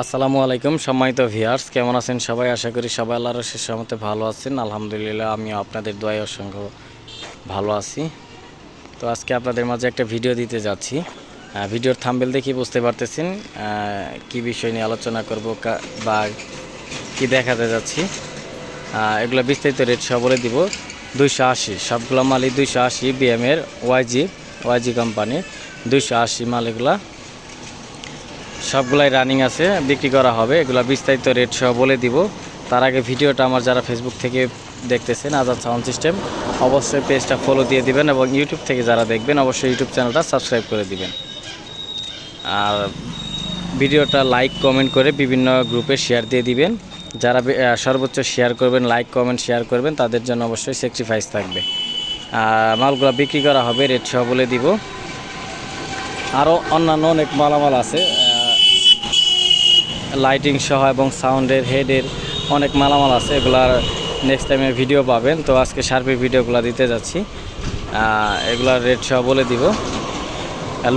আসসালামু আলাইকুম সম্মানিত ভিয়ার্স কেমন আছেন সবাই? আশা করি সবাই আল্লাহর শেষ মতে ভালো আছেন। আলহামদুলিল্লাহ, আমিও আপনাদের দোয়ায় অসংখ্য ভালো আছি। তো আজকে আপনাদের মাঝে একটা ভিডিও দিতে যাচ্ছি। ভিডিওর থাম্বেল দেখি বুঝতে পারতেছেন কি বিষয় নিয়ে আলোচনা করব বা কি দেখাতে যাচ্ছি। এগুলো বিস্তারিত রেট সব বলে দিব। দুইশো আশি, সবগুলো মালই দুইশো আশি বিএমের ওয়াইজি ওয়াইজি কোম্পানির দুইশো আশি মাল এগুলা। সবগুলাই রানিং আছে, বিক্রি করা হবে। এগুলো বিস্তারিত রেট সহ বলে দিব। তার আগে ভিডিওটা আমার যারা ফেসবুক থেকে দেখতেছেন আজাদ সাউন্ড সিস্টেম অবশ্যই পেজটা ফলো দিয়ে দিবেন এবং ইউটিউব থেকে যারা দেখবেন, অবশ্যই ইউটিউব চ্যানেলটা সাবস্ক্রাইব করে দিবেন। আর ভিডিওটা লাইক কমেন্ট করে বিভিন্ন গ্রুপে শেয়ার দিয়ে দিবেন। যারা সর্বোচ্চ শেয়ার করবেন লাইক কমেন্ট শেয়ার করবেন, তাদের জন্য অবশ্যই স্যাক্রিফাইস থাকবে। আর মালগুলো বিক্রি করা হবে রেট সহ বলে দিব। আরও অন্যান্য অনেক মালামাল আছে লাইটিং সহ এবং সাউন্ডের হেডের অনেক মালামাল আছে, এগুলার নেক্সট টাইমে ভিডিও পাবেন। তো আজকে শার্পের ভিডিওগুলো দিতে যাচ্ছি। এগুলার রেট সহ বলে দিব।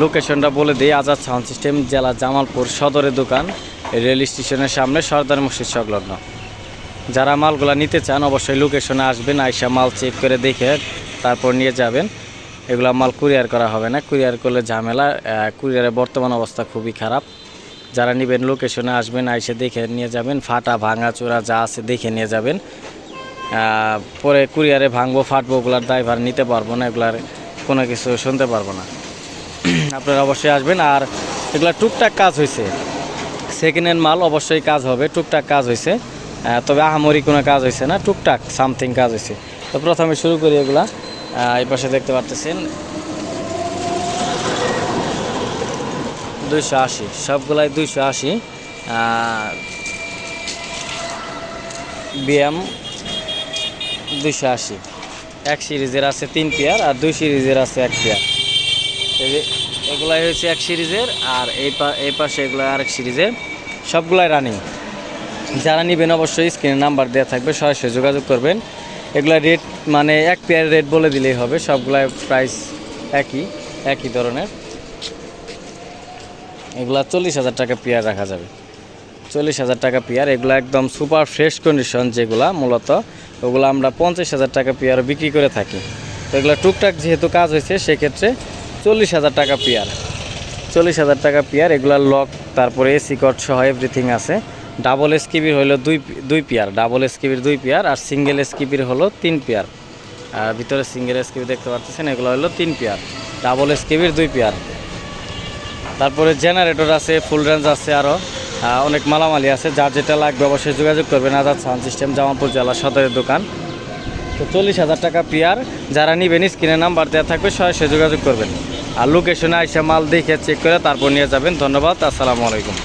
লোকেশনটা বলে দিই আজাদ সাউন্ড সিস্টেম জেলা জামালপুর, সদরের দোকান রেল স্টেশনের সামনে, সর্দার মসজিদ সংলগ্ন। যারা মালগুলো নিতে চান, অবশ্যই লোকেশনে আসবেন, আইসা মাল চেক করে দেখে তারপর নিয়ে যাবেন। এগুলো মাল কুরিয়ার করা হবে না। কুরিয়ার করলে ঝামেলা কুরিয়ারের বর্তমান অবস্থা খুবই খারাপ। যারা নেবেন লোকেশনে আসবেন, আইসে দেখে নিয়ে যাবেন। ফাটা, ভাঙা, চোরা যা আছে দেখে নিয়ে যাবেন। পরে কুরিয়ারে ভাঙবো, ফাটবো, ওগুলার ড্রাইভার নিতে পারব না, এগুলার কোনো কিছু শুনতে পারব না। আপনারা অবশ্যই আসবেন। আর এগুলা টুকটাক কাজ হয়েছে সেকেন্ড হ্যান্ড মাল অবশ্যই কাজ হবে, টুকটাক কাজ হয়েছে তবে আহামরি কোনো কাজ হয়েছে না, টুকটাক সামথিং কাজ হয়েছে তো প্রথমে শুরু করি এগুলা। এই পাশে দেখতে পারতেছেন দুইশো আশি, সবগুলাই দুইশো আশি বিএম দুইশো আশি। এক সিরিজের আছে তিন পেয়ার আর দুই সিরিজের আছে এক পেয়ার। এগুলাই হচ্ছে এক সিরিজের আর এই পা এই পাশে এগুলো আরেক সিরিজের সবগুলাই রানিং যারা নেবেন অবশ্যই স্ক্রিনে নাম্বার দেওয়া থাকবে, সরাসরি যোগাযোগ করবেন। এগুলা রেট মানে এক পেয়ার রেট বলে দিলেই হবে, সবগুলাই প্রাইস একই একই ধরনের। এগুলা চল্লিশ হাজার টাকা পেয়ার রাখা যাবে। চল্লিশ হাজার টাকা পেয়ার, এগুলো একদম সুপার ফ্রেশ কন্ডিশন যেগুলা মূলত, ওগুলো আমরা পঞ্চাশ হাজার টাকা পেয়ার বিক্রি করে থাকি। তো এগুলো টুকটাক যেহেতু কাজ হয়েছে, সেক্ষেত্রে চল্লিশ হাজার টাকা পেয়ার। চল্লিশ হাজার টাকা পেয়ার এগুলার লক, তারপরে এসি কট সহ এভরিথিং আছে। ডাবল এসকিবির হলো দুই দুই পেয়ার, ডাবল এসকিবির দুই পেয়ার আর সিঙ্গেল এসকিবির হলো তিন পেয়ার। আর ভিতরে সিঙ্গেল এসকিবি দেখতে পাচ্ছেন এগুলো হলো তিন পেয়ার। ডাবল এসকিবির দুই পেয়ার। তারপরে জেনারেটর আছে ফুল রেঞ্জ আছে আরও অনেক মালামালি আছে, যার যেটা লাগবে অবশ্যই যোগাযোগ করবেন আজাদ সাউন্ড সিস্টেম জামালপুর জেলা সদরের দোকান। তো চল্লিশ হাজার টাকা পিয়ার যারা নিবেন স্ক্রিনে নাম্বার দেওয়া থাকবে, সরাসরি যোগাযোগ করবেন। আর লোকেশনে আইসা মাল দেখে চেক করে তারপর নিয়ে যাবেন। ধন্যবাদ, আসসালামু আলাইকুম।